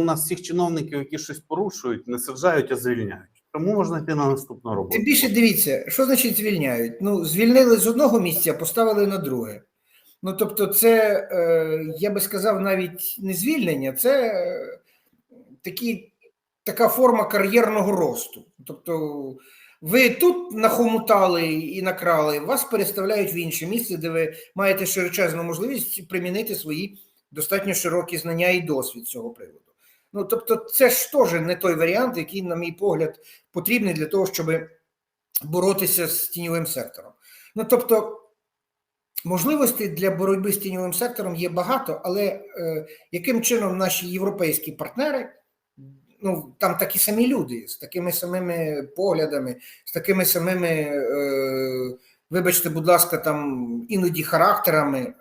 у нас всіх чиновників, які щось порушують, не саджають, а звільняють. Тому можна йти на наступну роботу. Тим більше дивіться, що значить звільняють? Ну, звільнили з одного місця, поставили на друге. Ну, тобто, це, е, я би сказав, навіть не звільнення, це е, такі, така форма кар'єрного росту. Тобто, ви тут нахомутали і накрали, вас переставляють в інше місце, де ви маєте широчезну можливість примінити свої достатньо широкі знання і досвід цього приводу. Ну, тобто, це ж теж не той варіант, який, на мій погляд, потрібний для того, щоб боротися з тіньовим сектором. Ну, тобто, можливостей для боротьби з тіньовим сектором є багато, але е, яким чином наші європейські партнери, ну там такі самі люди з такими самими поглядами, з такими самими, е, вибачте, будь ласка, там іноді характерами е,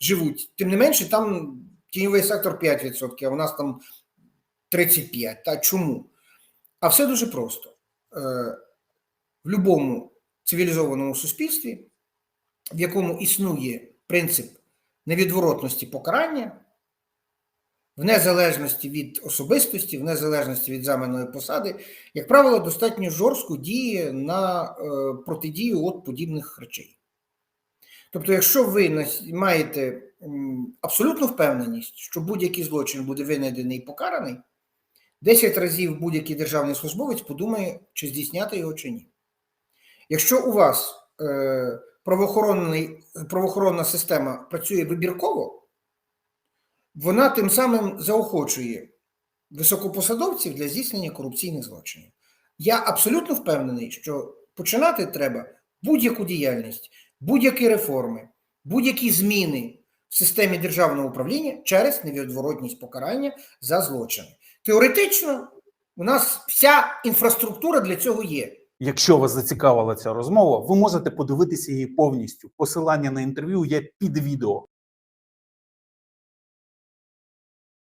живуть. Тим не менше, там тіньовий сектор 5%, а у нас там 35%. Та чому? А все дуже просто. Е, в будь-якому цивілізованому суспільстві, в якому існує принцип невідворотності покарання, в незалежності від особистості, в незалежності від займаної посади, як правило, достатньо жорстко діє на е, протидію от подібних речей. Тобто, якщо ви маєте абсолютну впевненість, що будь-який злочин буде винайдений і покараний, 10 разів будь-який державний службовець подумає, чи здійсняти його чи ні. Якщо у вас е, правоохоронна система працює вибірково, вона тим самим заохочує високопосадовців для здійснення корупційних злочинів. Я абсолютно впевнений, що починати треба будь-яку діяльність, будь-які реформи, будь-які зміни в системі державного управління через невідворотність покарання за злочини. Теоретично у нас вся інфраструктура для цього є. Якщо вас зацікавила ця розмова, ви можете подивитися її повністю. Посилання на інтерв'ю є під відео.